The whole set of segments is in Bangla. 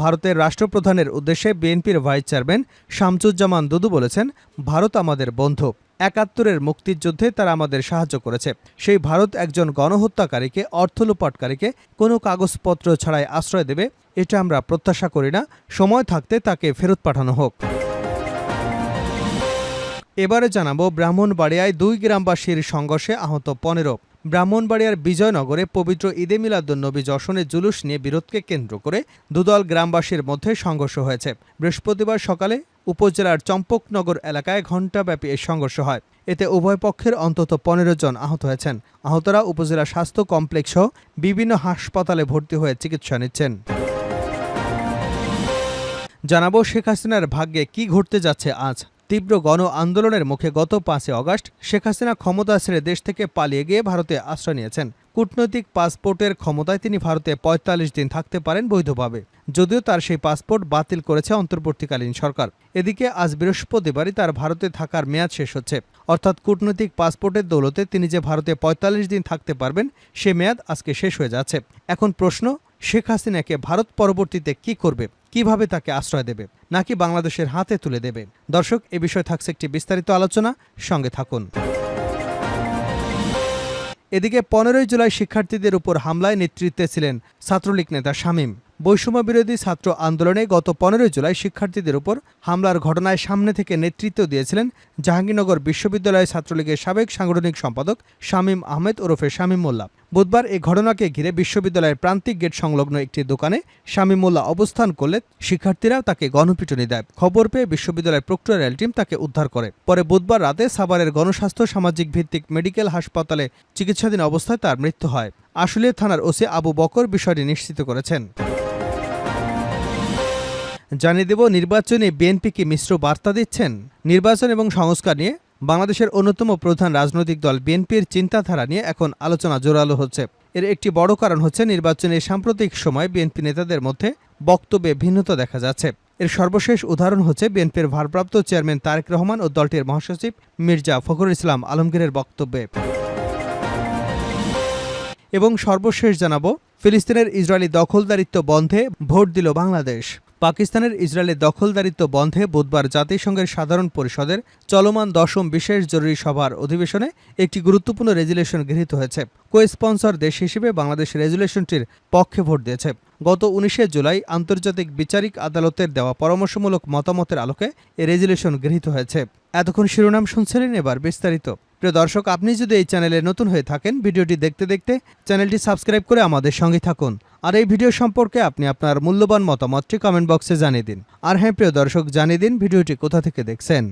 ভারতের রাষ্ট্রপ্রধানের উদ্দেশ্যে বিএনপির ভাইস চেয়ারম্যান শামসুজ্জামান দুদু বলেছেন, ভারত আমাদের বন্ধু। একাত্তরের মুক্তিযুদ্ধে তারা আমাদের সাহায্য করেছে। সেই ভারত একজন গণহত্যাকারীকে অর্থলোপাটকারীকে কোনো কাগজপত্র ছাড়াই আশ্রয় দেবে, এটা আমরা প্রত্যাশা করি না। সময় থাকতে তাকে ফেরত পাঠানো হোক। এবারে জানাব, ব্রাহ্মণবাড়িয়ায় দুই গ্রামবাসীর সংঘর্ষে আহত পনেরো। ব্রাহ্মণবাড়িয়ার বিজয়নগরে পবিত্র ঈদে মিলাদুন্নবী যশনের জুলুস নিয়ে বিরোধকে কেন্দ্র করে দুদল গ্রামবাসীর মধ্যে সংঘর্ষ হয়েছে। বৃহস্পতিবার সকালে উপজেলার চম্পকনগর এলাকায় ঘণ্টাব্যাপী এই সংঘর্ষ হয়। এতে উভয় পক্ষের অন্তত পনেরো জন আহত হয়েছেন। আহতরা উপজেলা স্বাস্থ্য কমপ্লেক্স বিভিন্ন হাসপাতালে ভর্তি হয়ে চিকিৎসা নিচ্ছেন। জানাব শেখ হাসিনার ভাগ্যে কি ঘটতে যাচ্ছে আজ। তীব্র গণ আন্দোলনের মুখে গত পাঁচই অগস্ট শেখ হাসিনা ক্ষমতা ছেড়ে দেশ থেকে পালিয়ে গিয়ে ভারতে আশ্রয় নিয়েছেন। কূটনৈতিক পাসপোর্টের ক্ষমতায় তিনি ভারতে ৪৫ দিন থাকতে পারেন বৈধভাবে। যদিও তার সেই পাসপোর্ট বাতিল করেছে অন্তর্বর্তীকালীন সরকার। এদিকে আজ বৃহস্পতিবারই তার ভারতে থাকার মেয়াদ শেষ হচ্ছে। অর্থাৎ কূটনৈতিক পাসপোর্টের দৌলতে তিনি যে ভারতে ৪৫ দিন থাকতে পারবেন, সে মেয়াদ আজকে শেষ হয়ে যাচ্ছে। এখন প্রশ্ন, শেখ হাসিনাকে ভারত পরবর্তীতে কি করবে? কীভাবে তাকে আশ্রয় দেবে, নাকি বাংলাদেশের হাতে তুলে দেবে? দর্শক, এ বিষয়ে থাকছে একটি বিস্তারিত আলোচনা। সঙ্গে থাকুন। এদিকে পনেরোই জুলাই শিক্ষার্থীদের উপর হামলায় নেতৃত্বে ছিলেন ছাত্রলীগ নেতা শামীম। বৈষম্য বিরোধী ছাত্র আন্দোলনে গত পনেরোই জুলাই শিক্ষার্থীদের উপর হামলার ঘটনায় সামনে থেকে নেতৃত্ব দিয়েছিলেন জাহাঙ্গীরনগর বিশ্ববিদ্যালয় ছাত্রলীগের সাবেক সাংগঠনিক সম্পাদক শামীম আহমেদ ওরফে শামীম মোল্লা। বুধবার এই ঘটনাকে ঘিরে বিশ্ববিদ্যালয়ের প্রান্তিক গেট সংলগ্ন একটি দোকানে শামীম মোল্লা অবস্থান করলে শিক্ষার্থীরা তাকে গণপিটুনি দেয়। খবর পেয়ে বিশ্ববিদ্যালয়ের প্রক্টোরিয়াল টিম তাকে উদ্ধার করে। পরে বুধবার রাতে সাভারের গণস্বাস্থ্য, সামাজিক ভিত্তিক মেডিকেল হাসপাতালে চিকিৎসাধীন অবস্থায় তার মৃত্যু হয়। আশুলিয়া থানার ওসি আবু বকর বিষয়টি নিশ্চিত করেছেন। জানিয়ে দেব, নির্বাচনে বিএনপি কি মিশ্র বার্তা দিচ্ছেন? নির্বাচন এবং সংস্কার নিয়ে বাংলাদেশের অন্যতম প্রধান রাজনৈতিক দল বিএনপির চিন্তাধারা নিয়ে এখন আলোচনা জোরালো হচ্ছে। এর একটি বড় কারণ হচ্ছে নির্বাচনে সাম্প্রতিক সময় বিএনপি নেতাদের মধ্যে বক্তব্যে ভিন্নতা দেখা যাচ্ছে। এর সর্বশেষ উদাহরণ হচ্ছে বিএনপির ভারপ্রাপ্ত চেয়ারম্যান তারেক রহমান ও দলটির মহাসচিব মির্জা ফখরুল ইসলাম আলমগীরের বক্তব্যে। এবং সর্বশেষ জানাব, ফিলিস্তিনের ইসরায়েলি দখলদারিত্ব বন্ধে ভোট দিল বাংলাদেশ। পাকিস্তানের ইসরায়েলের দখলদারিত্ব বন্ধে বুধবার জাতিসংঘের সাধারণ পরিষদের চলমান দশম বিশেষ জরুরি সভার অধিবেশনে একটি গুরুত্বপূর্ণ রেজুলেশন গৃহীত হয়েছে। কো স্পন্সর দেশ হিসেবে বাংলাদেশ রেজুলেশনটির পক্ষে ভোট দিয়েছে। গত উনিশে জুলাই আন্তর্জাতিক বিচারিক আদালতের দেওয়া পরামর্শমূলক মতামতের আলোকে এই রেজুলেশন গৃহীত হয়েছে। এতক্ষণ শিরোনাম শুনছিলেন এবার বিস্তারিত। প্রিয় দর্শক, আপনি যদি এই চ্যানেলে নতুন হয়ে থাকেন, ভিডিওটি দেখতে দেখতে চ্যানেলটি সাবস্ক্রাইব করে আমাদের সঙ্গে থাকুন। আর এই ভিডিও সম্পর্কে আপনি আপনার মূল্যবান মতামতটি কমেন্ট বক্সে জানিয়ে দিন। আর হ্যাঁ প্রিয় দর্শক, জানিয়ে দিন ভিডিওটি কোথা থেকে দেখছেন।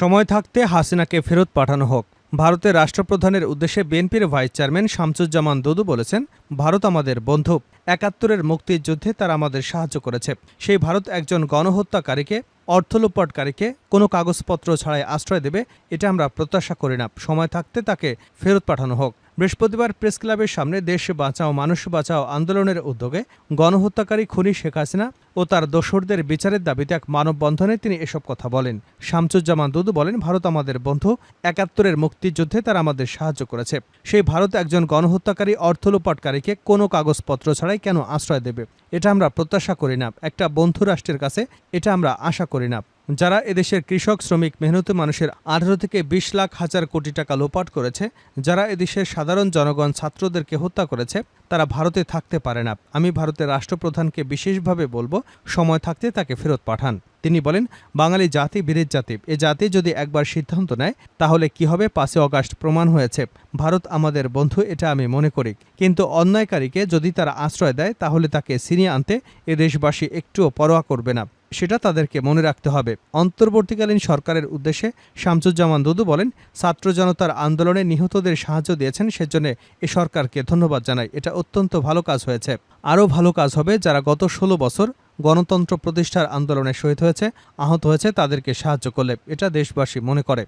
সময় থাকতে হাসিনাকে ফেরত পাঠানো হোক। ভারতের রাষ্ট্রপ্রধানের উদ্দেশ্যে বিএনপির ভাইস চেয়ারম্যান শামসুজ্জামান দুদু বলেছেন, ভারত আমাদের বন্ধু। একাত্তরের মুক্তির যুদ্ধে তারা আমাদের সাহায্য করেছে। সেই ভারত একজন গণহত্যাকারীকে অর্থলোপাটকারীকে কোনো কাগজপত্র ছাড়াই আশ্রয় দেবে, এটা আমরা প্রত্যাশা করি না। সময় থাকতে তাকে ফেরত পাঠানো হোক। বৃহস্পতিবার প্রেস ক্লাবের সামনে দেশ বাঁচাও, মানুষ বাঁচাও আন্দোলনের উদ্যোগে গণহত্যাকারী খুনি শেখ হাসিনা ও তার দোসরদের বিচারের দাবিতে এক মানববন্ধনে তিনি এসব কথা বলেন। শামসুজ্জামান দুদু বলেন, ভারত আমাদের বন্ধু। একাত্তরের মুক্তিযুদ্ধে তারা আমাদের সাহায্য করেছে। সেই ভারত একজন গণহত্যাকারী অর্থ লোপাটকারীকে কোনো কাগজপত্র ছাড়াই কেন আশ্রয় দেবে? এটা আমরা প্রত্যাশা করি না। একটা বন্ধু রাষ্ট্রের কাছে এটা আমরা আশা করি না। যারা এদেশের কৃষক, শ্রমিক, মেহনতি মানুষের আঠারো থেকে বিশ লাখ হাজার কোটি টাকা লোপাট করেছে, যারা এদেশের সাধারণ জনগণ, ছাত্রদেরকে হত্যা করেছে, তারা ভারতে থাকতে পারে না। আমি ভারতের রাষ্ট্রপ্রধানকে বিশেষভাবে বলব, সময় থাকতে তাকে ফেরত পাঠান। তিনি বলেন, বাঙালি জাতি বিরেত জাতি, এ জাতি যদি একবার সিদ্ধান্ত নেয়, তাহলে কি হবে? পাঁচই অগাস্ট প্রমাণ হয়েছে। ভারত আমাদের বন্ধু, এটা আমি মনে করি। কিন্তু অন্যায়কারীকে যদি তারা আশ্রয় দেয়, তাহলে তাকে ছিনিয়ে আনতে এ দেশবাসী একটুও পরোয়া করবে না। সেটা তাদেরকে মনে রাখতে হবে। অন্তর্বর্তীকালীন সরকারের উদ্দেশ্যে শামসুজ্জামান দুদু বলেন, ছাত্র জনতার আন্দোলনে নিহতদের সাহায্য দিয়েছেন, সেজন্য এ সরকারকে ধন্যবাদ জানাই। এটা অত্যন্ত ভালো কাজ হয়েছে। আরও ভালো কাজ হবে যারা গত ষোলো বছর গণতন্ত্র প্রতিষ্ঠার আন্দোলনে শহীদ হয়েছে, আহত হয়েছে, তাদেরকে সাহায্য করলে। এটা দেশবাসী মনে করে।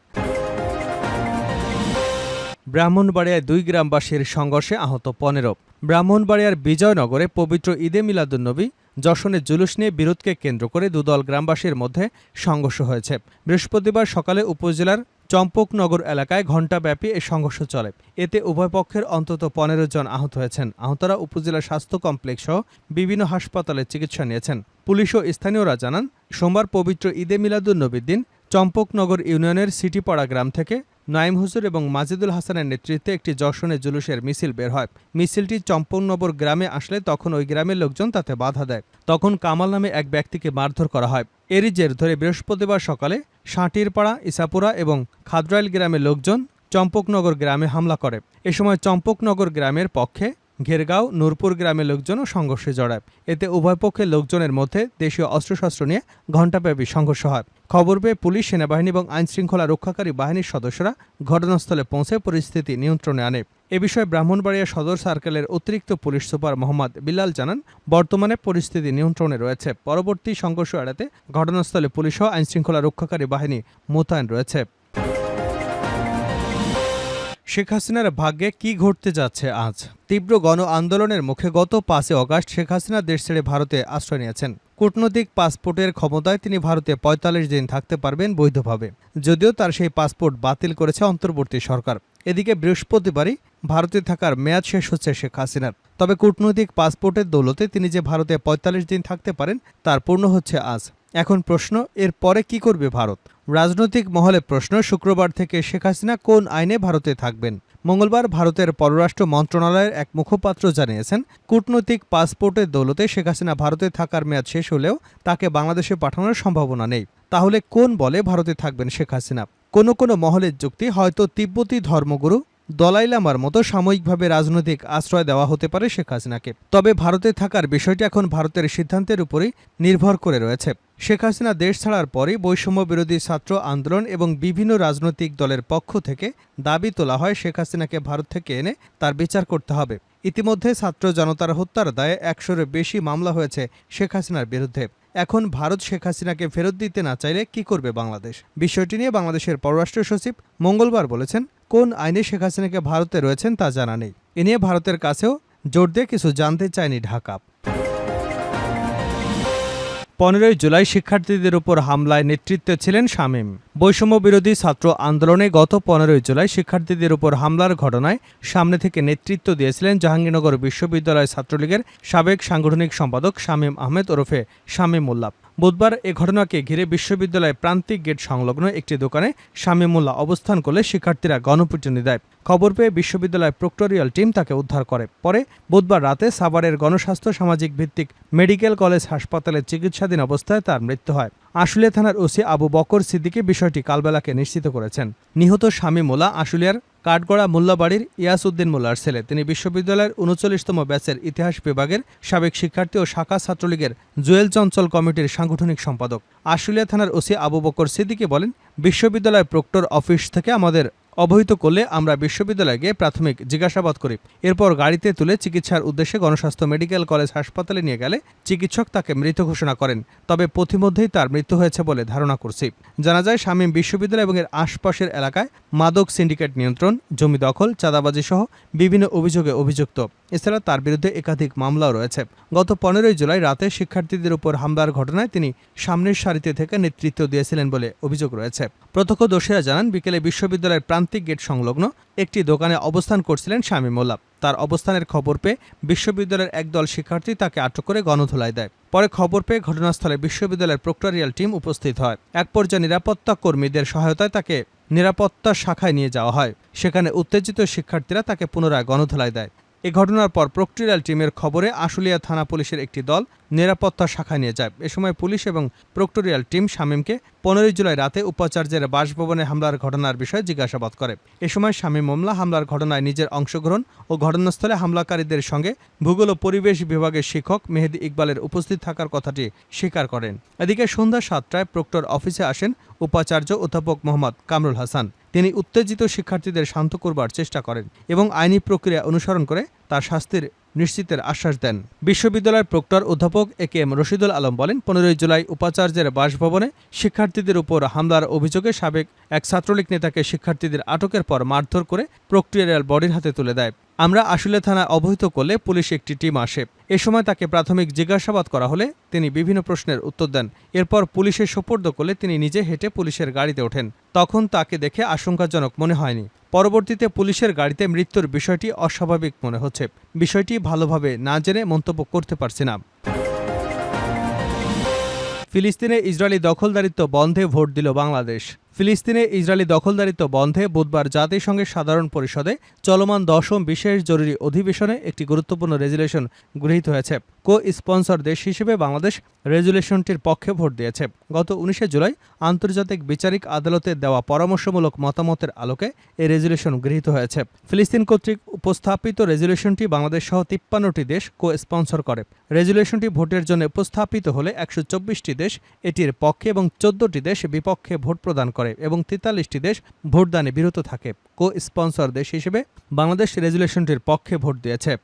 ব্রাহ্মণবাড়িয়ায় দুই গ্রামবাসীর সংঘর্ষে আহত পনেরো। ব্রাহ্মণবাড়িয়ার বিজয়নগরে পবিত্র ঈদে মিলাদুন্নবী যশনের জুলুস নিয়ে বিরোধকে কেন্দ্র করে দুদল গ্রামবাসীর মধ্যে সংঘর্ষ হয়েছে। বৃহস্পতিবার সকালে উপজেলার চম্পকনগর এলাকায় ঘণ্টাব্যাপী এ সংঘর্ষ চলে। এতে উভয় পক্ষের অন্তত পনেরো জন আহত হয়েছেন। আহতরা উপজেলা স্বাস্থ্য কমপ্লেক্স সহ বিভিন্ন হাসপাতালে চিকিৎসা নিয়েছেন। পুলিশ ও স্থানীয়রা জানান, সোমবার পবিত্র ঈদে মিলাদুন্নবীর দিন চম্পকনগর ইউনিয়নের সিটিপাড়া গ্রাম থেকে নাইম হুজুর এবং মাজিদুল হাসানের নেতৃত্বে একটি যশনে জুলুসের মিছিল বের হয়। মিছিলটি চম্পকনগর গ্রামে আসলে তখন ওই গ্রামের লোকজন তাতে বাধা দেয়। তখন কামাল নামে এক ব্যক্তিকে মারধর করা হয়। এরই জের ধরে বৃহস্পতিবার সকালে সাঁটিরপাড়া ইসাপুরা এবং খাদ্রাইল গ্রামের লোকজন চম্পকনগর গ্রামে হামলা করে। এ সময় চম্পকনগর গ্রামের পক্ষে ঘেরগাঁও, নূরপুর গ্রামের লোকজনও সংঘর্ষে জড়ায়। এতে উভয় পক্ষের লোকজনের মধ্যে দেশীয় অস্ত্রশস্ত্র নিয়ে ঘণ্টাব্যাপী সংঘর্ষ হয়। খবর পেয়ে পুলিশ, সেনাবাহিনী এবং আইনশৃঙ্খলা রক্ষাকারী বাহিনীর সদস্যরা ঘটনাস্থলে পৌঁছে পরিস্থিতি নিয়ন্ত্রণে আনে। এ বিষয়ে ব্রাহ্মণবাড়িয়া সদর সার্কেলের অতিরিক্ত পুলিশ সুপার মোহাম্মদ বিলাল জানান, বর্তমানে পরিস্থিতি নিয়ন্ত্রণে রয়েছে। পরবর্তী সংঘর্ষ এড়াতে ঘটনাস্থলে পুলিশ ও আইনশৃঙ্খলা রক্ষাকারী বাহিনী মোতায়েন রয়েছে। শেখ হাসিনার ভাগ্যে কি ঘটতে যাচ্ছে আজ? তীব্র গণ আন্দোলনের মুখে গত পাঁচই অগাস্ট শেখ হাসিনা দেশ ছেড়ে ভারতে আশ্রয় নিয়েছেন। কূটনৈতিক পাসপোর্টের ক্ষমতায় তিনি ভারতে পঁয়তাল্লিশ দিন থাকতে পারবেন বৈধভাবে। যদিও তার সেই পাসপোর্ট বাতিল করেছে অন্তর্বর্তী সরকার। এদিকে বৃহস্পতিবারই ভারতে থাকার মেয়াদ শেষ হচ্ছে শেখ হাসিনার। তবে কূটনৈতিক পাসপোর্টের দৌলতে তিনি যে ভারতে পঁয়তাল্লিশ দিন থাকতে পারেন, তার পূর্ণ হচ্ছে আজ। এখন প্রশ্ন, এর পরে কি করবে ভারত? রাজনৈতিক মহলে প্রশ্ন, শুক্রবার থেকে শেখ হাসিনা কোন আইনে ভারতে থাকবেন? মঙ্গলবার ভারতের পররাষ্ট্র মন্ত্রণালয়ের এক মুখপাত্র জানিয়েছেন, কূটনৈতিক পাসপোর্টের দৌলতে শেখ হাসিনা ভারতে থাকার মেয়াদ শেষ হলেও তাকে বাংলাদেশে পাঠানোর সম্ভাবনা নেই। তাহলে কোন বলে ভারতে থাকবেন শেখ হাসিনা? কোনো কোনো মহলের যুক্তি হয়তো তিব্বতী ধর্মগুরু দলাই লামার মতো সাময়িকভাবে রাজনৈতিক আশ্রয় দেওয়া হতে পারে শেখ হাসিনাকে। তবে ভারতে থাকার বিষয়টি এখন ভারতের সিদ্ধান্তের উপরেই নির্ভর করে রয়েছে। শেখ হাসিনা দেশ ছাড়ার পরই বৈষম্য বিরোধী ছাত্র আন্দোলন এবং বিভিন্ন রাজনৈতিক দলের পক্ষ থেকে দাবি তোলা হয় শেখ হাসিনাকে ভারত থেকে এনে তার বিচার করতে হবে। ইতিমধ্যে ছাত্র জনতার হত্যার দায়ে একশোর বেশি মামলা হয়েছে শেখ হাসিনার বিরুদ্ধে। এখন ভারত শেখ হাসিনাকে ফেরত দিতে না চাইলে কি করবে বাংলাদেশ? বিষয়টি নিয়ে বাংলাদেশের পররাষ্ট্র সচিব মঙ্গলবার বলেছেন, কোন আইনে শেখ হাসিনাকে ভারতে রয়েছেন তা জানা নেই। এ নিয়ে ভারতের কাছেও জোর দিয়ে কিছু জানতে চায়নি ঢাকা। পনেরোই জুলাই শিক্ষার্থীদের উপর হামলায় নেতৃত্বে ছিলেন শামীম। বৈষম্য বিরোধী ছাত্র আন্দোলনে গত পনেরোই জুলাই শিক্ষার্থীদের উপর হামলার ঘটনায় সামনে থেকে নেতৃত্ব দিয়েছিলেন জাহাঙ্গীরনগর বিশ্ববিদ্যালয় ছাত্রলীগের সাবেক সাংগঠনিক সম্পাদক শামীম আহমেদ ওরফে শামীম মোল্লা বুধবার এ ঘটনাকে ঘিরে বিশ্ববিদ্যালয়ের প্রান্তিক গেট সংলগ্ন একটি দোকানে শামীমুল্লাহ অবস্থান করলে শিক্ষার্থীরা গণপিটুনি দেয়। খবর পেয়ে বিশ্ববিদ্যালয় প্রক্টোরিয়াল টিম তাকে উদ্ধার করে। পরে বুধবার রাতে সাভারের গণস্বাস্থ্য সামাজিক ভিত্তিক মেডিকেল কলেজ হাসপাতালে চিকিৎসাধীন অবস্থায় তার মৃত্যু হয়। আশুলিয়া থানার ওসি আবু বকর সিদ্দিকী বিষয়টি কালবেলাকে নিশ্চিত করেছেন। নিহত স্বামী মোল্লা আশুলিয়ার কাঠগড়া মোল্লাবাড়ির ইয়াসউদ্দিন মোল্লার ছেলে। তিনি বিশ্ববিদ্যালয়ের উনচল্লিশতম ব্যাচের ইতিহাস বিভাগের সাবেক শিক্ষার্থী ও শাখা ছাত্রলীগের জুয়েল চঞ্চল কমিটির সাংগঠনিক সম্পাদক। আশুলিয়া থানার ওসি আবু বকর সিদ্দিকী বলেন, বিশ্ববিদ্যালয় প্রক্টর অফিস থেকে আমাদের অবহিত করলে আমরা বিশ্ববিদ্যালয়ে গিয়ে প্রাথমিক জিজ্ঞাসাবাদ করি। এরপর গাড়িতে তুলে চিকিৎসার উদ্দেশ্যে গণস্বাস্থ্য মেডিকেল কলেজ হাসপাতালে নিয়ে গেলে চিকিৎসক তাকে মৃত ঘোষণা করেন। তবে পথিমধ্যেই তার মৃত্যু হয়েছে বলে ধারণা করছি। জানা যায়, শামীম বিশ্ববিদ্যালয় এবং এর আশপাশের এলাকায় মাদক সিন্ডিকেট নিয়ন্ত্রণ, জমি দখল চাঁদাবাজি সহ বিভিন্ন অভিযোগে অভিযুক্ত। এছাড়া তার বিরুদ্ধে একাধিক মামলাও রয়েছে। গত পনেরোই জুলাই রাতে শিক্ষার্থীদের উপর হামলার ঘটনায় তিনি সামনের সারিতে থেকে নেতৃত্ব দিয়েছিলেন বলে অভিযোগ রয়েছে। প্রত্যক্ষদর্শীরা জানান, বিকেলে বিশ্ববিদ্যালয়ের প্রান্তিক গেট সংলগ্ন একটি দোকানে অবস্থান করছিলেন শামীম মোল্লা। তার অবস্থানের খবর পেয়ে বিশ্ববিদ্যালয়ের একদল শিক্ষার্থী তাকে আটক করে গণধোলাই দেয়। পরে খবর পেয়ে ঘটনাস্থলে বিশ্ববিদ্যালয়ের প্রক্টোরিয়াল টিম উপস্থিত হয়। এক পর্যায়ে নিরাপত্তা কর্মীদের সহায়তায় তাকে নিরাপত্তা শাখায় নিয়ে যাওয়া হয়। সেখানে উত্তেজিত শিক্ষার্থীরা তাকে পুনরায় গণধোলাই দেয়। এ ঘটনার পর প্রক্টোরিয়াল টিমের খবরে আশুলিয়া থানা পুলিশের একটি দল নিরাপত্তা শাখায় নিয়ে যায়। এ সময় পুলিশ এবং প্রক্টোরিয়াল টিম শামীমকে পনেরোই জুলাই রাতে উপাচার্যের বাসভবনে হামলার ঘটনার বিষয়ে জিজ্ঞাসাবাদ করে। এ সময় শামীম মোমলা হামলার ঘটনায় নিজের অংশগ্রহণ ও ঘটনাস্থলে হামলাকারীদের সঙ্গে ভূগোল ও পরিবেশ বিভাগের শিক্ষক মেহেদি ইকবালের উপস্থিত থাকার কথাটি স্বীকার করেন। এদিকে সন্ধ্যা সাতটায় প্রক্টর অফিসে আসেন উপাচার্য অধ্যাপক মোহাম্মদ কামরুল হাসান। তিনি উত্তেজিত শিক্ষার্থীদের শান্ত করবার চেষ্টা করেন এবং আইনি প্রক্রিয়া অনুসরণ করে তার শাস্তির নিশ্চিতের আশ্বাস দেন। বিশ্ববিদ্যালয়ের প্রক্টর অধ্যাপক A K M Rashidul Alam বলেন, পনেরোই জুলাই উপাচার্যের বাসভবনে শিক্ষার্থীদের উপর হামলার অভিযোগে সাবেক এক ছাত্রলীগ নেতাকে শিক্ষার্থীদের আটকের পর মারধর করে প্রক্টোরিয়াল বডির হাতে তুলে দেয়। আমরা আশুলে থানায় অবহিত করলে পুলিশ একটি টিম আসে। এ সময় তাকে প্রাথমিক জিজ্ঞাসাবাদ করা হলে তিনি বিভিন্ন প্রশ্নের উত্তর দেন। এরপর পুলিশের সোপর্দ করলে তিনি নিজে হেঁটে পুলিশের গাড়িতে ওঠেন। তখন তাকে দেখে আশঙ্কাজনক মনে হয়নি। পরবর্তীতে পুলিশের গাড়িতে মৃত্যুর বিষয়টি অস্বাভাবিক মনে হচ্ছে। বিষয়টি ভালোভাবে না জেনে মন্তব্য করতে পারছি না। ফিলিস্তিনে ইসরায়েলি দখলদারিত্ব বন্ধে ভোট দিল বাংলাদেশ। ফিলিস্তিনে ইসরায়েলি দখলদারিত্ব বন্ধে বুধবার জাতিসংঘের সাধারণ পরিষদে চলমান দশম বিশেষ জরুরি অধিবেশনে একটি গুরুত্বপূর্ণ রেজুলেশন গৃহীত হয়েছে। কো স্পন্সর দেশ হিসেবে বাংলাদেশ রেজুলেশনটির পক্ষে ভোট দিয়েছে। গত উনিশে জুলাই আন্তর্জাতিক বিচারিক আদালতে দেওয়া পরামর্শমূলক মতামতের আলোকে এই রেজুলেশন গৃহীত হয়েছে। ফিলিস্তিন কর্তৃক উপস্থাপিত রেজুলেশনটি বাংলাদেশ সহ তিপ্পান্নটি দেশ কো স্পন্সর করে। রেজুলেশনটি ভোটের জন্য উপস্থাপিত হলে একশো দেশ এটির পক্ষে এবং চোদ্দটি দেশ বিপক্ষে ভোট প্রদান করে এবং তেতাল্লিশটি দেশ ভোটদানে বিরত থাকে। কো স্পন্সর দেশ হিসেবে বাংলাদেশ রেজুলেশনটির পক্ষে ভোট দিয়েছে।